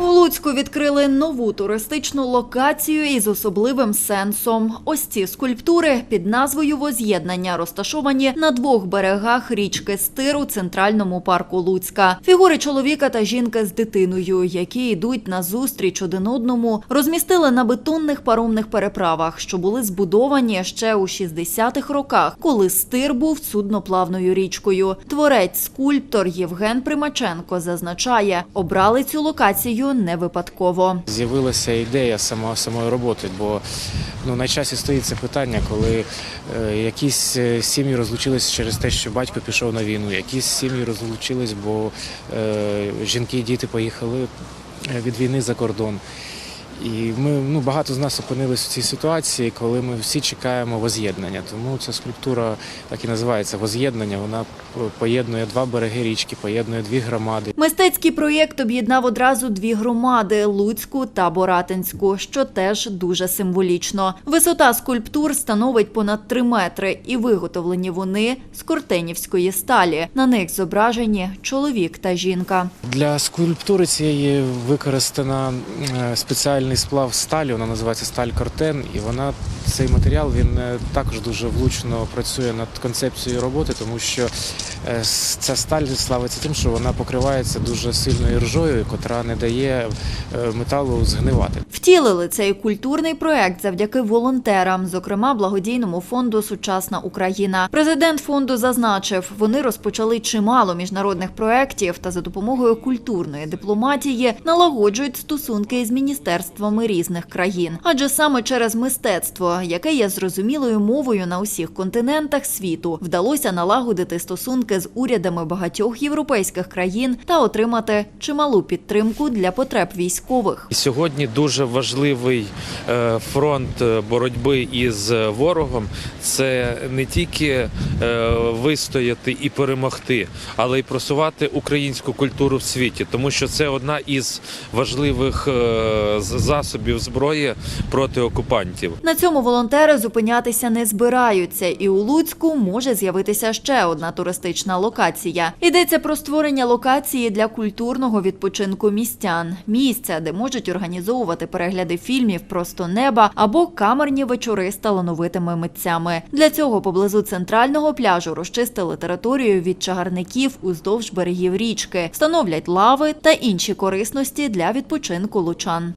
У Луцьку відкрили нову туристичну локацію із особливим сенсом. Ось ці скульптури під назвою Воз'єднання розташовані на двох берегах річки Стир у центральному парку Луцька. Фігури чоловіка та жінки з дитиною, які йдуть на зустріч один одному, розмістили на бетонних паромних переправах, що були збудовані ще у 60-х роках, коли Стир був судноплавною річкою. Творець скульптор Євген Примаченко зазначає, обрали цю локацію не випадково. З'явилася ідея само, самої роботи, бо ну, на часі стоїть це питання, коли е, якісь е, сім'ї розлучились через те, що батько пішов на війну, якісь сім'ї розлучились, бо е, жінки і діти поїхали е, від війни за кордон. І ми ну багато з нас опинились в цій ситуації, коли ми всі чекаємо воз'єднання. Тому ця скульптура так і називається воз'єднання. Вона поєднує два береги річки, поєднує дві громади. Мистецький проєкт об'єднав одразу дві громади Луцьку та Боратинську, що теж дуже символічно. Висота скульптур становить понад 3 метри, і виготовлені вони з кортенівської сталі. На них зображені чоловік та жінка. Для скульптури цієї використана е, спеціальний сплав сталі, вона називається сталь кортен, і вона цей матеріал він е, також дуже влучно працює над концепцією роботи, тому що е, ця сталь славиться тим, що вона покривається дуже сильною ржою, котра не дає е, металу згнивати. Втілили цей культурний проект завдяки волонтерам, зокрема благодійному фонду Сучасна Україна. Президент фонду зазначив, вони розпочали чимало міжнародних проєктів та за допомогою культурної дипломатії налагоджують стосунки із міністерствами різних країн. Адже саме через мистецтво, яке є зрозумілою мовою на усіх континентах світу, вдалося налагодити стосунки з урядами багатьох європейських країн та отримати чималу підтримку для потреб військових. Сьогодні дуже важливий е, фронт е, боротьби із ворогом це не тільки е, вистояти і перемогти, але й просувати українську культуру в світі, тому що це одна із важливих засобів зброї проти окупантів. На цьому волонтери зупинятися не збираються, і у Луцьку може з'явитися ще одна туристична локація. Йдеться про створення локації для культурного відпочинку містян, місця, де можуть організовувати перегляди фільмів просто неба або камерні вечори з талановитими митцями. Для цього поблизу центрального пляжу розчистили територію від чагарників уздовж берегів річки, встановлять лави та інші корисності для відпочинку лучан.